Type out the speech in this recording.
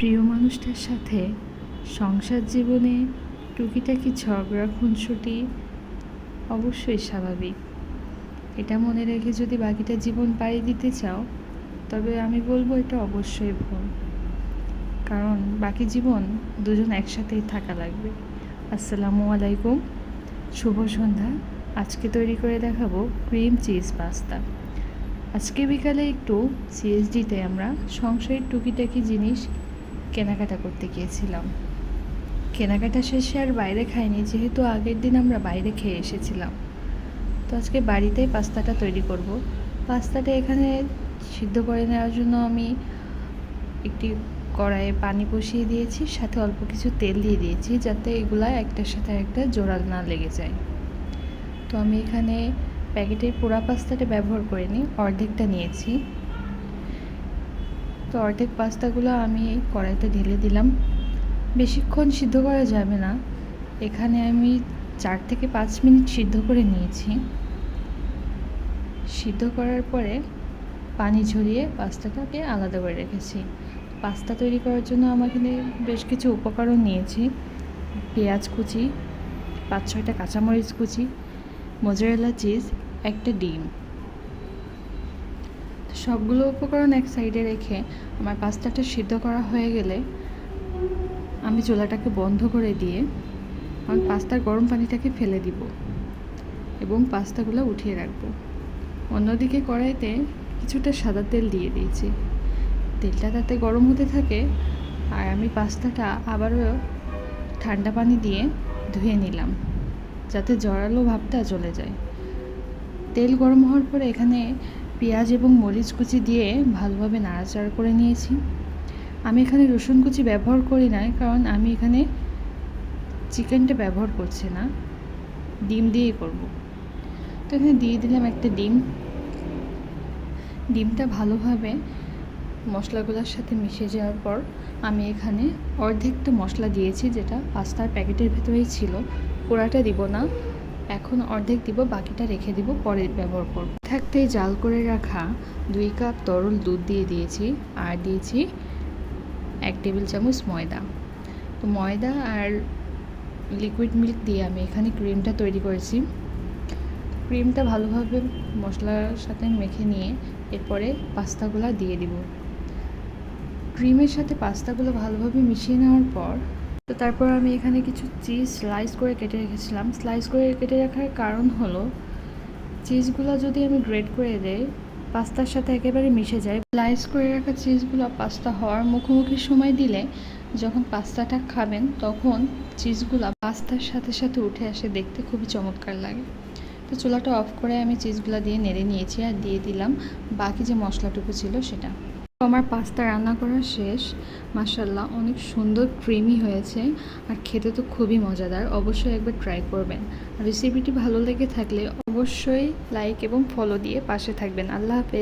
প্রিয় মানুষটার সাথে সংসার জীবনে টুকিটাকি ঝগড়া, খুনসুটি অবশ্যই স্বাভাবিক। এটা মনে রেখে যদি বাকিটা জীবন পাড়ি দিতে চাও, তবে আমি বলব এটা অবশ্যই ভুল। কারণ বাকি জীবন দুজন একসাথেই থাকা লাগবে। আসসালামু আলাইকুম, শুভ সন্ধ্যা। আজকে তৈরি করে দেখাবো ক্রিম চিজ পাস্তা। আজকে বিকালে একটু সিএসডিতে আমরা সংসারের টুকিটাকি জিনিস কেনাকাটা করতে গিয়েছিলাম। কেনাকাটা শেষে আর বাইরে খাইনি, যেহেতু আগের দিন আমরা বাইরে খেয়ে এসেছিলাম। তো আজকে বাড়িতেই পাস্তাটা তৈরি করব। পাস্তাটা এখানে সিদ্ধ করে নেওয়ার জন্য আমি একটি কড়াইয়ে পানি বসিয়ে দিয়েছি, সাথে অল্প কিছু তেল দিয়ে দিয়েছি, যাতে এগুলা একটার সাথে একটা জোড়াল না লেগে যায়। তো আমি এখানে প্যাকেটের পোড়া পাস্তাটা ব্যবহার করিনি অর্ধেকটা নিয়েছি। তো অর্ধেক পাস্তাগুলো আমি এই কড়াইতে ঢেলে দিলাম। বেশিক্ষণ সিদ্ধ করা যাবে না। এখানে আমি চার থেকে পাঁচ মিনিট সিদ্ধ করে নিয়েছি। সিদ্ধ করার পরে পানি ঝরিয়ে পাস্তাটাকে আলাদা করে রেখেছি। পাস্তা তৈরি করার জন্য এখানে বেশ কিছু উপকরণ নিয়েছি। পেঁয়াজ কুচি, পাঁচ ছয়টা কাঁচামরিচ কুচি, মোজারেলা চিজ, একটা ডিম। সবগুলো উপকরণ এক সাইডে রেখে আমার পাস্তাটা সিদ্ধ করা হয়ে গেলে আমি চুলাটাকে বন্ধ করে দিয়ে আমার পাস্তার গরম পানিটাকে ফেলে দিব এবং পাস্তাগুলো উঠিয়ে রাখব। অন্যদিকে কড়াইতে কিছুটা সাদা তেল দিয়ে দিয়েছি। তেলটা তাতে গরম হতে থাকে আর আমি পাস্তাটা আবারও ঠান্ডা পানি দিয়ে ধুয়ে নিলাম যাতে জড়ালো ভাবটা চলে যায়। তেল গরম হওয়ার পরে এখানে পেঁয়াজ এবং মরিচ কুচি দিয়ে ভালোভাবে নাড়াচাড়া করে নিয়েছি। আমি এখানে রসুন কুচি ব্যবহার করি না কারণ আমি এখানে চিকেনটা ব্যবহার করছি না। ডিম দিয়েই করব। তো এখানে দিয়ে দিলাম একটা ডিম। ডিমটা ভালোভাবে মশলাগুলোর সাথে মিশে যাওয়ার পর আমি এখানে অর্ধেকটা মশলা দিয়েছি, যেটা পাস্তার প্যাকেটের ভেতরেই ছিল। পুরাটা দিব না। এখন অর্ধেক দিব, বাকিটা রেখে দিব পরে ব্যবহার করব। থাকতেই জাল করে রাখা দুই কাপ তরল দুধ দিয়ে দিয়েছি আর দিয়েছি এক টেবিল চামচ ময়দা। তো ময়দা আর লিকুইড মিল্ক দিয়ে আমি এখানে ক্রিমটা তৈরি করেছি। ক্রিমটা ভালোভাবে মশলার সাথে মেখে নিয়ে এরপরে পাস্তাগুলো দিয়ে দিব। ক্রিমের সাথে পাস্তাগুলো ভালোভাবে মিশিয়ে নেওয়ার পর তারপর আমি এখানে কিছু চিজ স্লাইস করে কেটে রেখেছিলাম। স্লাইস করে কেটে রাখার কারণ হলো চিজগুলো যদি আমি গ্রেড করে দেই, পাস্তার সাথে একেবারে মিশে যায়। স্লাইস করে রাখা চিজগুলো পাস্তা হওয়ার মুখোমুখি সময় দিলে যখন পাস্তাটা খাবেন, তখন চিজগুলো পাস্তার সাথে সাথে উঠে আসে দেখতে খুবই চমৎকার লাগে। তো চুলাটা অফ করে আমি চিজগুলো দিয়ে নেড়ে নিয়েছি আর দিয়ে দিলাম। বাকি যে মশলাটুকু ছিল সেটা। আমার পাস্তা রান্না করা শেষ। মাসাল্লাহ অনেক সুন্দর ক্রিমি হয়েছে আর খেতে তো খুবই মজাদার। অবশ্যই একবার ট্রাই করবেন। রেসিপিটি ভালো লেগে থাকলে অবশ্যই লাইক এবং ফলো দিয়ে পাশে থাকবেন। আল্লাহ হাফেজ।